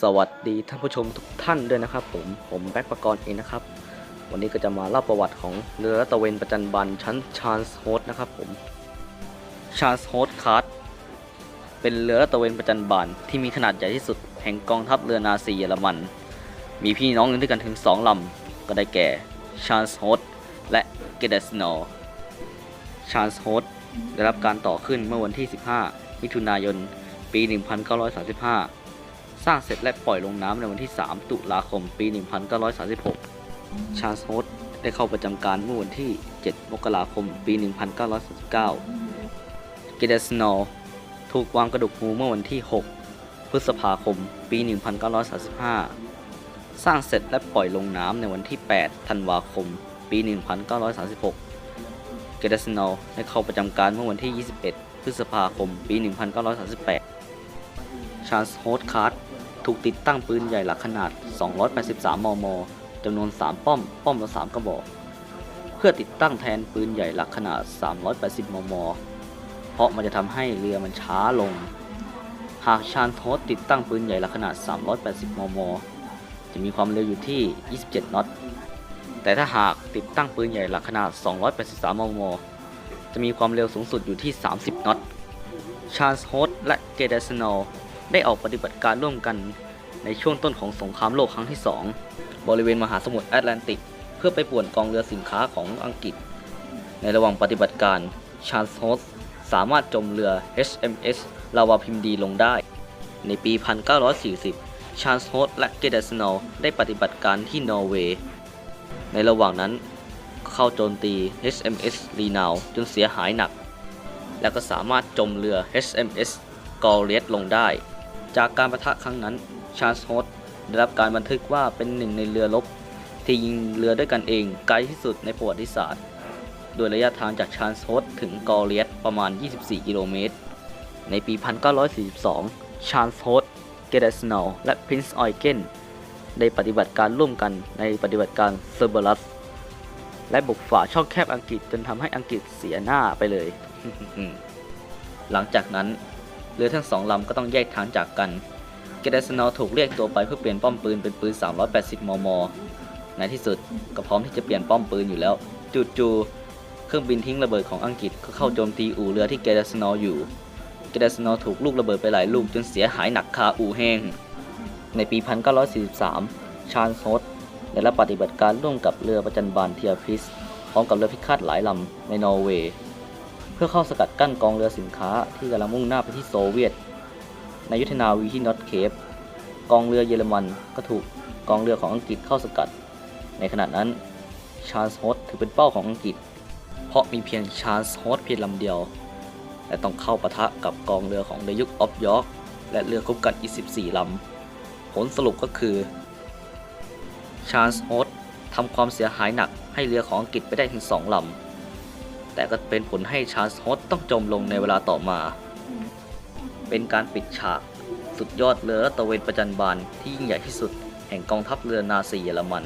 สวัสดีท่านผู้ชมทุกท่านด้วยนะครับ ผมผมแบ็คประกรณ์เองนะครับ วันนี้ก็จะมาเล่าประวัติของเรือตะเวนประจันบันชั้นชาร์ลส์โฮสต์นะครับผมชาร์ลส์โฮสต์คาร์ดเป็นเรือตะเวนประจันบานที่มีขนาดใหญ่ที่สุดแห่งกองทัพเรือนาซีเยอรมัน มีพี่น้องกันด้วยกันถึง 2ลำก็ได้แก่ชาร์ลส์โฮสต์และเกเดสโนชาร์ลส์โฮสต์ได้รับการต่อขึ้นเมื่อวันที่ 15 มิถุนายน ปี 1935 สร้างเสร็จและปล่อยลงน้ำในวันที่ 3 ตุลาคมปี 1936 ชาร์ลส์โฮสต์ได้เข้าประจำการเมื่อวันที่ 7 มกราคมปี 1939 เกเดสโนถูกวางกระดูกงูเมื่อวันที่ 6 พฤษภาคมปี 1935 สร้างเสร็จและปล่อยลงน้ำในวันที่ 8 ธันวาคมปี 1936 เกเดสโนได้เข้าประจำการเมื่อวันที่ 21 พฤษภาคมปี 1938 ชาร์ลส์โฮสคาร์ดถูกติดตั้งปืนใหญ่หลักขนาด 283 มม จำนวน 3 ป้อม ป้อมละ 3 กระบอก เพื่อติดตั้งแทนปืนใหญ่หลักขนาด 380 มม เพราะมันจะทำให้เรือมันช้าลง หากชาร์ลส์โฮสติดตั้งปืนใหญ่หลักขนาด 380 มม จะมีความเร็วอยู่ที่ 27นอต แต่ถ้าหากติดตั้งปืนใหญ่หลักขนาด 283 มม จะมีความเร็วสูงสุดอยู่ที่ 30นอตชาร์ลส์โฮสและเกเดสโน ได้ออกปฏิบัติการร่วมกันในช่วงต้นของสงครามโลกครั้งที่ 2 บริเวณมหาสมุทรแอตแลนติก เพื่อไปป่วนกองเรือสินค้าของอังกฤษ ในระหว่างปฏิบัติการชาร์ลส์โฮส์สามารถจมเรือ HMS ลาวาพิมดีลงได้ ในปี 1940 ชาร์ลส์โฮส์และเกเดสโนได้ปฏิบัติการที่นอร์เวย์ ในระหว่างนั้นเข้าโจมตี HMS ลีนาวจนเสียหายหนัก แล้วก็สามารถจมเรือ HMS กอเลียสลงได้ จากการประทะครั้งนั้นชาร์ลส์โฮสต์ได้รับการบันทึกว่าเป็นหนึ่งในเรือรบที่ยิงเรือด้วยกันเองไกลที่สุดในประวัติศาสตร์ โดยระยะทางจากชาร์ลส์โฮสต์ถึงกอลเลียสประมาณ 24 กิโลเมตร ในปี 1942 ชาร์ลส์โฮสต์เกเดสโนและพรินซ์ออยเกนได้ปฏิบัติการร่วมกันในปฏิบัติการเซอร์เบรัส และบุกฝ่าช่องแคบอังกฤษจนทำให้อังกฤษเสียหน้าไปเลย หลังจากนั้น เรือทั้งสองลำก็ต้องแยกทางจากกัน เกเดสโนถูกเรียกตัวไปเพื่อเปลี่ยนป้อมปืนเป็นปืน 380 มม ในที่สุดก็พร้อมที่จะเปลี่ยนป้อมปืนอยู่แล้ว จู่ๆเครื่องบินทิ้งระเบิดของอังกฤษก็เข้าโจมตีอู่เรือที่เกเดสโนอยู่ เกเดสโนถูกลูกระเบิดไปหลายลูกจนเสียหายหนักคาอู่แห้ง ในปี 1943 ชาร์ลส์โฮสได้รับปฏิบัติการร่วมกับเรือประจันบานเทียพิสพร้อมกับเรือพิฆาตหลายลำในนอร์เวย์ พื่อเข้าสกัดกั้นกองเรือสินค้าที่กำลังมุ่งหน้าไปที่โซเวียต ในยุทธนาวีที่นอตเคปกองเรือเยอรมันก็ถูกกองเรือของอังกฤษเข้าสกัด ในขณะนั้นชาร์ลส์โฮสต์ถือเป็นเป้าของอังกฤษ เพราะมีเพียงชาร์ลส์โฮสต์เพียงลำเดียว และต้องเข้าปะทะกับกองเรือของเดยุกออฟยอร์กและเรือคุ้มกันอีก 14 ลำ ผลสรุปก็คือ ชาร์ลส์โฮสต์ทำความเสียหายหนักให้เรือของอังกฤษไปได้ถึง 2 ลำ แต่ก็เป็นผลให้ชาร์ลส์โฮสต์ต้องจมลงในเวลาต่อมา เป็นการปิดฉาก สุดยอดเรือลาดตระเวนประจันบานที่ยิ่งใหญ่ที่สุด แห่งกองทัพเรือนาซีเยอรมัน